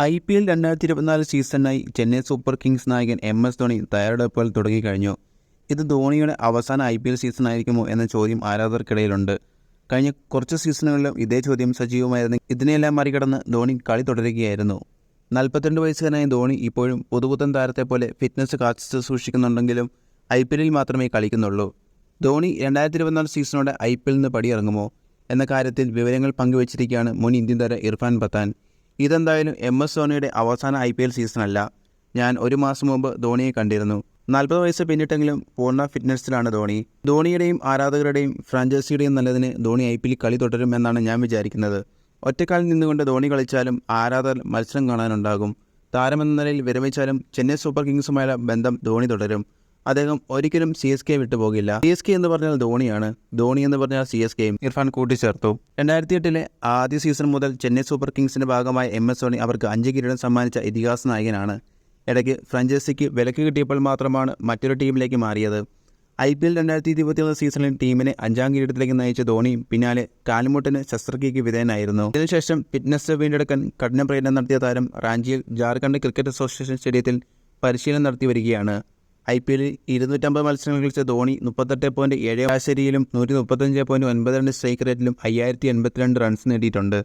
I P L രണ്ടായിരത്തി ഇരുപത്തിനാല് സീസണിനായി ചെന്നൈ സൂപ്പർ കിങ്സ് നായകൻ എം എസ് ധോണി തയ്യാറെടുപ്പുകൾ തുടങ്ങിക്കഴിഞ്ഞു. ഇത് ധോണിയുടെ അവസാന ഐ പി എൽ സീസൺ ആയിരിക്കുമോ എന്ന ചോദ്യം ആരാധകർക്കിടയിലുണ്ട്. കഴിഞ്ഞ കുറച്ച് സീസണുകളിലും ഇതേ ചോദ്യം സജീവമായിരുന്നു. ഇതിനെയെല്ലാം മറികടന്ന് ധോണി കളി തുടരുകയായിരുന്നു. നാൽപ്പത്തിരണ്ട് വയസ്സുകാരനായ ധോണി ഇപ്പോഴും പുതുപുത്തൻ താരത്തെ പോലെ ഫിറ്റ്നസ് കാത്തു സൂക്ഷിക്കുന്നുണ്ടെങ്കിലും ഐ പി എല്ലിൽ മാത്രമേ കളിക്കുന്നുള്ളൂ. ധോണി രണ്ടായിരത്തി ഇരുപത്തിനാല് സീസണോടെ ഐ പി എല്ലിൽ നിന്ന് പടിയിറങ്ങുമോ? എന്ന കാര്യത്തിൽ വിവരങ്ങൾ പങ്കുവച്ചിരിക്കുകയാണ് മുൻ ഇന്ത്യൻ താരം ഇർഫാൻ പത്താൻ ഇതെന്തായാലും എം എസ് ധോണിയുടെ അവസാന ഐ പി എൽ സീസണല്ല. ഞാൻ ഒരു മാസം മുമ്പ് ധോണിയെ കണ്ടിരുന്നു. നാൽപ്പത് വയസ്സ് പിന്നിട്ടെങ്കിലും പൂർണ ഫിറ്റ്നസ്സിലാണ് ധോണി. ധോണിയുടെയും ആരാധകരുടെയും ഫ്രാഞ്ചൈസിയുടെയും നല്ലതിന് ധോണി ഐ പി എൽ കളി തുടരുമെന്നാണ് ഞാൻ വിചാരിക്കുന്നത്. ഒറ്റക്കാലിൽ നിന്നുകൊണ്ട് ധോണി കളിച്ചാലും ആരാധകർ മത്സരം കാണാനുണ്ടാകും. താരമെന്ന നിലയിൽ വിരമിച്ചാലും ചെന്നൈ സൂപ്പർ കിങ്സുമായുള്ള ബന്ധം ധോണി തുടരും. അദ്ദേഹം ഒരിക്കലും സി എസ് കെ വിട്ടുപോകില്ല സി എസ് കെ എന്ന് പറഞ്ഞാൽ ധോണിയാണ്. ധോണി എന്ന് പറഞ്ഞാൽ സി എസ് കെയും ഇർഫാൻ കൂട്ടിച്ചേർത്തു. രണ്ടായിരത്തി എട്ടിലെ ആദ്യ സീസൺ മുതൽ ചെന്നൈ സൂപ്പർ കിങ്സിന്റെ ഭാഗമായ എം എസ് ധോണി അവർക്ക് അഞ്ച് കിരീടം സമ്മാനിച്ച ഇതിഹാസ നായകനാണ്. ഇടയ്ക്ക് ഫ്രഞ്ചൈസിക്ക് വിലക്ക് കിട്ടിയപ്പോൾ മാത്രമാണ് മറ്റൊരു ടീമിലേക്ക് മാറിയത്. ഐ പി എൽ രണ്ടായിരത്തി ഇരുപത്തിയൊന്ന് സീസണിൽ ടീമിനെ അഞ്ചാം കിരീടത്തിലേക്ക് നയിച്ച ധോണിയും പിന്നാലെ കാലുമുട്ടിന് ശസ്ത്രക്രിയയ്ക്ക് വിധേയനായിരുന്നു. ഇതിനുശേഷം ഫിറ്റ്നസ് വീണ്ടെടുക്കാൻ കഠിന പ്രയത്നം നടത്തിയ താരം റാഞ്ചിയിൽ ജാർഖണ്ഡ് ക്രിക്കറ്റ് അസോസിയേഷൻ സ്റ്റേഡിയത്തിൽ പരിശീലനം നടത്തി വരികയാണ്. ഐ പി എല്ലിൽ ഇരുന്നൂറ്റമ്പത് മത്സരങ്ങൾ കളിച്ച ധോണി മുപ്പത്തെട്ട് പോയിന്റ് ഏഴ് ശരാശരിയിലും നൂറ്റി മുപ്പത്തഞ്ച് പോയിന്റ് ഒൻപത് രണ്ട് സ്ട്രൈക്ക് റേറ്റിലും അയ്യായിരത്തി എൺപത്തിരണ്ട് റൺസ് നേടിയിട്ടുണ്ട്